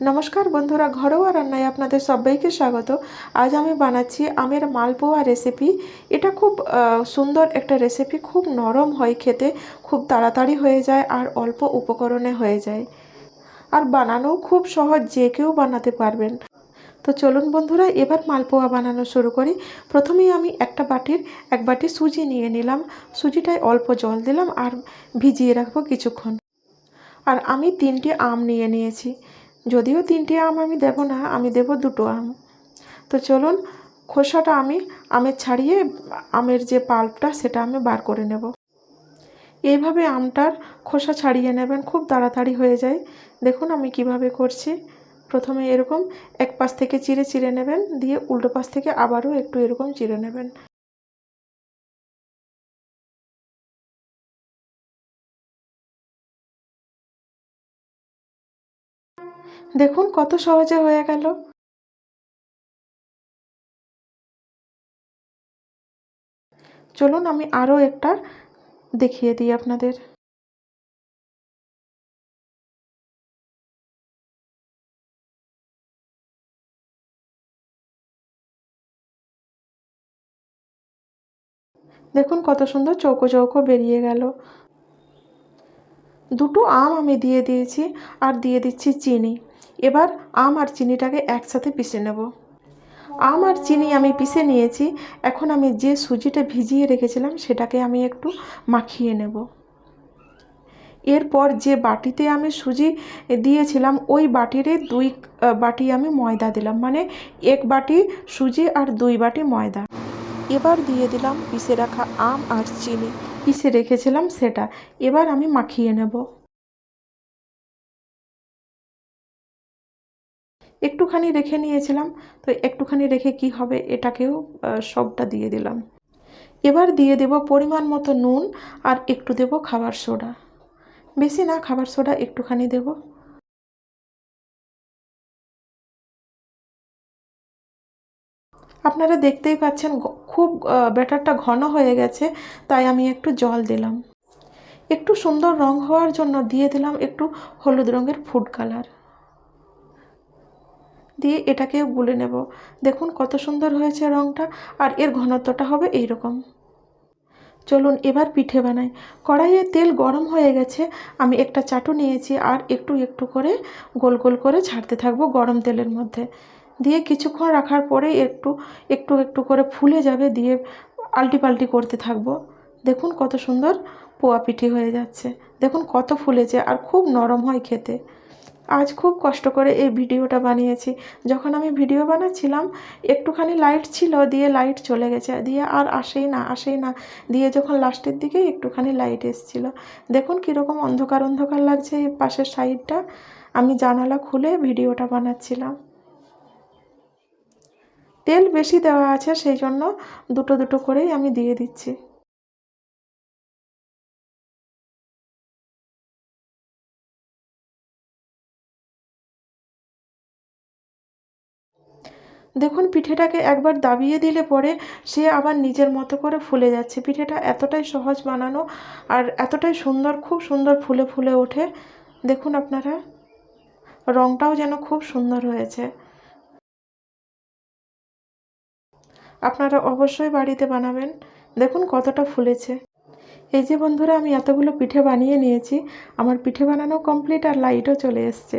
নমস্কার বন্ধুরা, ঘরোয়া রান্নায় আপনাদের সবাইকে স্বাগত। আজ আমি বানাচ্ছি আমের মালপোয়া রেসিপি এটা খুব সুন্দর একটা রেসিপি খুব নরম হয় খেতে, খুব তাড়াতাড়ি হয়ে যায় আর অল্প উপকরণে হয়ে যায়। আর বানানোও খুব সহজ, যে কেউ বানাতে পারবেন। তো চলুন বন্ধুরা, এবার মালপোয়া বানানো শুরু করি। প্রথমেই আমি একটা বাটির, এক বাটি সুজি নিয়ে নিলাম। সুজিটায় অল্প জল দিলাম আর ভিজিয়ে রাখব কিছুক্ষণ। আর আমি তিনটি আম নিয়ে নিয়েছি। যদিও তিনটি আম আমি দেব না, আমি দেব দুটো আম। তো চলুন, খোসাটা আমি আমের ছাড়িয়ে আমের যে পাল্পটা সেটা আমি বার করে নেব। এইভাবে আমটার খোসা ছাড়িয়ে নেবেন, খুব তাড়াতাড়ি হয়ে যায়। দেখুন আমি কীভাবে করছি। প্রথমে এরকম এক পাশ থেকে চিড়ে চিড়ে নেবেন, দিয়ে উল্টো পাশ থেকে আবারও একটু এরকম চিড়ে নেবেন। দেখুন কত সহজে হয়ে গেল। চলুন আমি আরও একটা দেখিয়ে দিই আপনাদের। দেখুন কত সুন্দর চৌকো চৌকো বেরিয়ে গেল। দুটো আম আমি দিয়ে দিয়েছি আর দিয়ে দিচ্ছি চিনি। এবার আম আর চিনিটাকে একসাথে পিষে নেব। আম আর চিনি আমি পিষে নিয়েছি। এখন আমি যে সুজিটা ভিজিয়ে রেখেছিলাম সেটাকে আমি একটু মাখিয়ে নেব। এরপর যে বাটিতে আমি সুজি দিয়েছিলাম, ওই বাটিরে দুই বাটি আমি ময়দা দিলাম। মানে এক বাটি সুজি আর দুই বাটি ময়দা। এবার দিয়ে দিলাম পিষে রাখা আম আর চিনি। পিষে রেখেছিলাম সেটা। এবার আমি মাখিয়ে নেব। একটুখানি রেখে নিয়েছিলাম। তো একটুখানি রেখে কি হবে এটাকেও সবটা দিয়ে দিলাম। এবার দিয়ে দেব পরিমাণ মতো নুন আর একটু দেব খাবার সোডা। বেশি না, খাবার সোডা একটুখানি দেব। আপনারা দেখতেই পাচ্ছেন খুব ব্যাটারটা ঘন হয়ে গেছে, তাই আমি একটু জল দিলাম। একটু সুন্দর রং হওয়ার জন্য দিয়ে দিলাম একটু হলুদ রঙের ফুড কালার। দিয়ে এটাকেও গুলে নেব। দেখুন কত সুন্দর হয়েছে রংটা, আর এর ঘনত্বটা হবে এই রকম চলুন এবার পিঠে বানাই। কড়াইয়ে তেল গরম হয়ে গেছে, আমি একটা চাটু নিয়েছি আর একটু একটু করে গোল গোল করে ছাড়তে থাকব গরম তেলের মধ্যে। দিয়ে কিছুক্ষণ রাখার পরে একটু একটু একটু করে ফুলে যাবে দিয়ে আলটি পাল্টি করতে থাকব। দেখুন কত সুন্দর পোয়া পিঠে হয়ে যাচ্ছে। দেখুন কত ফুলেছে আর খুব নরম হয় খেতে। আজ খুব কষ্ট করে এই ভিডিওটা বানিয়েছি। যখন আমি ভিডিও বানাচ্ছিলাম, একটুখানি লাইট ছিল, দিয়ে লাইট চলে গেছে। দিয়ে আর আসেই না আসেই না। দিয়ে যখন লাস্টের দিকে একটুখানি লাইট এসছিল। দেখুন কীরকম অন্ধকার অন্ধকার লাগছে এই পাশের সাইডটা আমি জানালা খুলে ভিডিওটা বানাচ্ছিলাম। তেল বেশি দেওয়া আছে, সেই জন্য দুটো দুটো করেই আমি দিয়ে দিচ্ছি। দেখুন, পিঠেটাকে একবার দাবিয়ে দিলে পরে সে আবার নিজের মতো করে ফুলে যাচ্ছে। পিঠেটা এতটাই সহজ বানানো আর এতটাই সুন্দর, খুব সুন্দর ফুলে ফুলে ওঠে। দেখুন আপনারা রঙটাও যেন খুব সুন্দর হয়েছে। আপনারা অবশ্যই বাড়িতে বানাবেন। দেখুন কতটা ফুলেছে। এই যে বন্ধুরা, আমি এতগুলো পিঠে বানিয়ে নিয়েছি। আমার পিঠে বানানো কমপ্লিট আর লাইটও চলে এসছে।